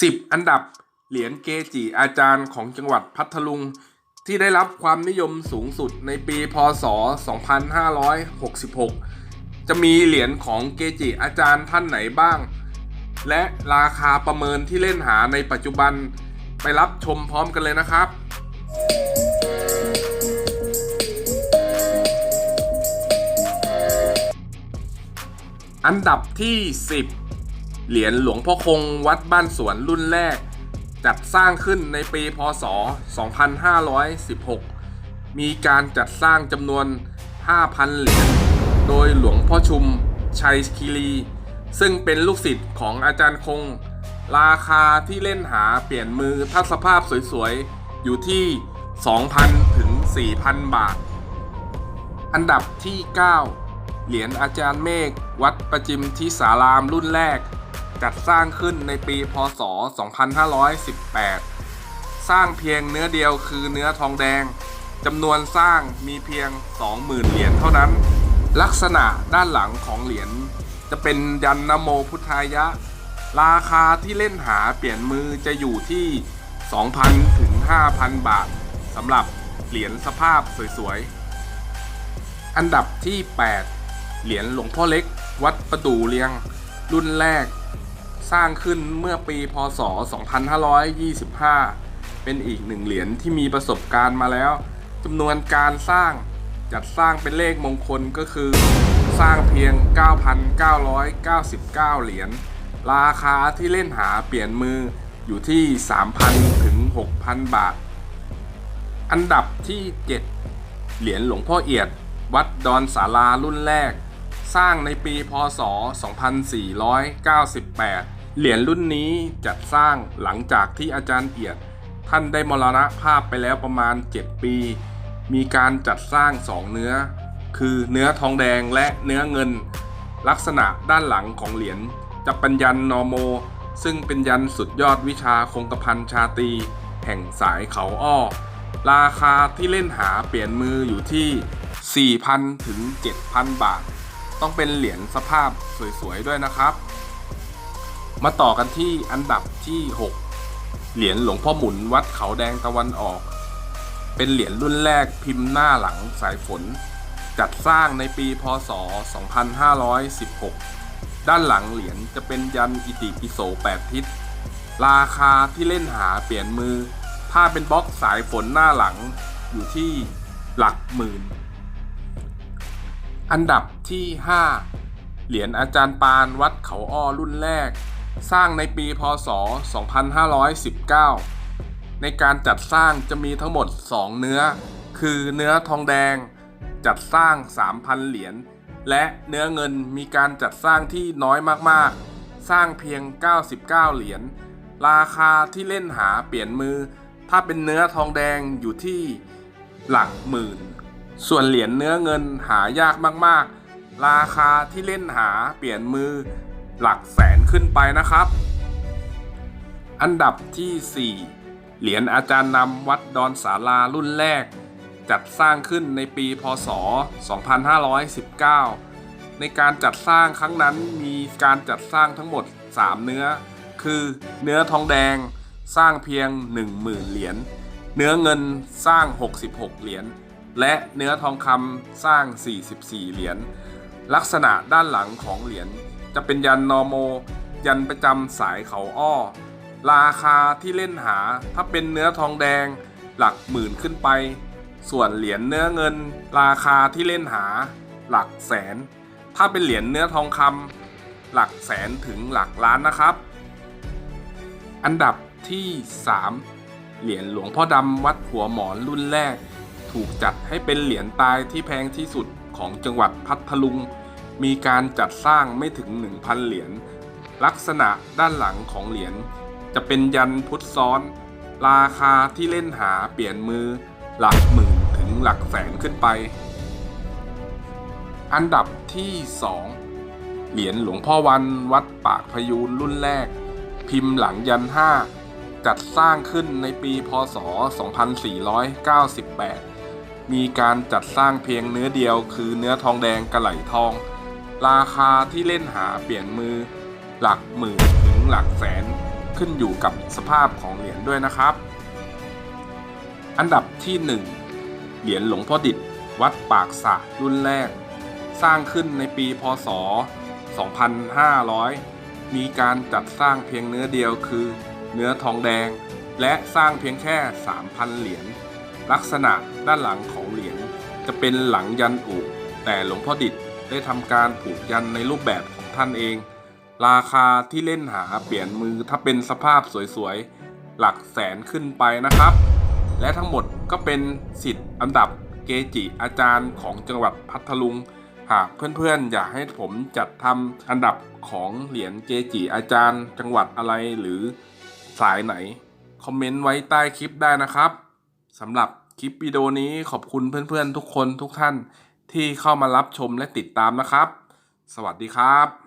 10 อันดับเหรียญเกจิอาจารย์ของจังหวัดพัทลุง ที่ได้รับความนิยมสูงสุดในปีพศ 2566 จะมีเหรียญของเกจิอาจารย์ท่านไหนบ้าง และราคาประเมินที่เล่นหาในปัจจุบันไปรับชมพร้อมกันเลยนะครับอันดับที่ 10 เหรียญหลวงพ่อคงวัดบ้านสวนรุ่นแรก จัดสร้างขึ้นในปีพศ 2516 มีการจัดสร้างจำนวน 5,000 เหรียญ โดยหลวงพ่อชุม ชัยคีรี ซึ่งเป็นลูกศิษย์ของอาจารย์คง ราคาที่เล่นหาเปลี่ยนมือถ้าสภาพสวยๆ อยู่ที่ 2,000 ถึง 4,000 บาท อันดับที่ 9 เหรียญอาจารย์เมฆวัดประจิมทิสารามรุ่นแรก จัดสร้างขึ้นในปีพศ 2518 สร้างเพียงเนื้อเดียวคือเนื้อทองแดงจำนวนสร้างมีเพียง 20,000 เหรียญเท่านั้น ลักษณะด้านหลังของเหรียญจะเป็นยันนโมพุทธายะ ราคาที่เล่นหาเปลี่ยนมือจะอยู่ที่ 2,000 ถึง 5,000 บาทสำหรับเหรียญสภาพสวยๆ อันดับที่ 8 เหรียญหลวงพ่อเล็ก วัดประดูเลียง รุ่นแรก สร้างขึ้นเมื่อปีพศ 2525 เป็นอีกหนึ่งเหรียญที่มีประสบการณ์มาแล้วจำนวนการสร้างจัดสร้างเป็นเลขมงคลก็คือ สร้างเพียง 9,999 เหรียญราคาที่เล่นหาเปลี่ยนมืออยู่ที่ 3,000 ถึง 6,000 บาท อันดับที่ 7 เหรียญหลวงพ่อเอียด วัดดอนสารารุ่นแรก สร้างในปีพศ 2498 เหรียญรุ่นนี้จัดสร้างหลังจากที่อาจารย์เอียด ท่านได้มรณภาพไปแล้วประมาณ 7 ปี มีการจัดสร้าง 2 เนื้อ คือเนื้อทองแดงและเนื้อเงิน ลักษณะด้านหลังของเหรียญจะเป็นยันนอโม ซึ่งเป็นยันสุดยอดวิชาคงกระพันชาตี แห่งสายเขาอ้อ ราคาที่เล่นหาเปลี่ยนมืออยู่ที่ 4,000 ถึง 7,000 บาท ต้องเป็นเหรียญสภาพสวยๆด้วยนะครับ มาต่อกันที่อันดับที่ 6 เหรียญหลวงพ่อหมุนวัดเขาแดงตะวันออก เป็นเหรียญรุ่นแรกพิมพ์หน้าหลังสายฝน จัดสร้างในปีพศ 2516 ด้านหลังเหรียญจะเป็นยันอิติปิโส8ทิศ ราคาที่เล่นหาเปลี่ยนมือ ถ้าเป็นบล็อกสายฝนหน้าหลังอยู่ที่หลักหมื่น อันดับที่ 5 เหรียญอาจารย์ปานวัดเขาอ้อรุ่นแรก สร้างในปีพศ 2519 ในการจัดสร้างจะมีทั้งหมด 2 เนื้อ คือเนื้อทองแดงจัดสร้าง 3,000 เหรียญ และเนื้อเงินมีการจัดสร้างที่น้อยมากๆ สร้างเพียง 99 เหรียญ ราคาที่เล่นหาเปลี่ยนมือ ถ้าเป็นเนื้อทองแดงอยู่ที่หลักหมื่น ส่วนเหรียญเนื้อเงินหายากมากๆ ราคาที่เล่นหาเปลี่ยนมือ หลักแสนขึ้นไปนะครับ อันดับที่ 4 เหรียญอาจารย์นำวัดดอนสารารุ่นแรก จัดสร้างขึ้นในปีพศ 2519 ในการจัดสร้างครั้งนั้นมีการจัดสร้างทั้งหมด 3 เนื้อ คือเนื้อทองแดงสร้างเพียง 10,000 เหรียญ เนื้อเงินสร้าง 66 เหรียญ และเนื้อทองคำสร้าง 44 เหรียญ ลักษณะด้านหลังของเหรียญ จะเป็นยันนอโม ยันประจำสายเขาอ้อ ราคาที่เล่นหาถ้าเป็นเนื้อทองแดงหลักหมื่นขึ้นไป ส่วนเหรียญเนื้อเงิน ราคาที่เล่นหา หลักแสน ถ้าเป็นเหรียญเนื้อทองคำหลักแสนถึงหลักล้านนะครับ อันดับที่ 3 เหรียญหลวงพ่อดำวัดหัวหมอนรุ่นแรก ถูกจัดให้เป็นเหรียญตายที่แพงที่สุดของจังหวัดพัทลุง มีการจัดสร้างไม่ถึง 1,000 เหรียญลักษณะด้านหลังของเหรียญจะเป็นยันพุทธซ้อน ราคาที่เล่นหาเปลี่ยนมือหลักหมื่นถึงหลักแสนขึ้นไป อันดับที่ 2 เหรียญหลวงพ่อวันวัดปากพยูนรุ่นแรก พิมพ์หลังยัน5จัดสร้างขึ้นในปีพศ 2498 มีการจัดสร้างเพียงเนื้อเดียวคือเนื้อทองแดงกระไหลทอง ราคาที่เล่นหาเปลี่ยนมือ หลักหมื่นถึงหลักแสนขึ้นอยู่กับสภาพของเหรียญด้วยนะครับ อันดับที่ 1 เหรียญหลวงพ่อดิษวัดปากสะรุ่นแรก สร้างขึ้นในปีพศ 2500 มีการจัดสร้างเพียงเนื้อเดียวคือ เนื้อทองแดง และสร้างเพียงแค่ 3,000 เหรียญลักษณะด้านหลังของเหรียญจะเป็นหลังยันอุแต่หลวงพ่อดิษ ได้ทำการผูกยันในรูปแบบของท่านเอง ราคาที่เล่นหาเปลี่ยนมือถ้าเป็นสภาพสวยๆ หลักแสนขึ้นไปนะครับ และทั้งหมดก็เป็นสิทธิ์อันดับเกจิอาจารย์ของจังหวัดพัทลุง หากเพื่อนๆ อยากให้ผมจัดทำอันดับของเหรียญเกจิอาจารย์ จังหวัดอะไรหรือสายไหน คอมเมนต์ไว้ใต้คลิปได้นะครับสำหรับคลิปวิดีโอนี้ขอบคุณเพื่อนๆ ทุกคนทุกท่าน ที่เข้ามารับชมและติดตามนะครับ สวัสดีครับ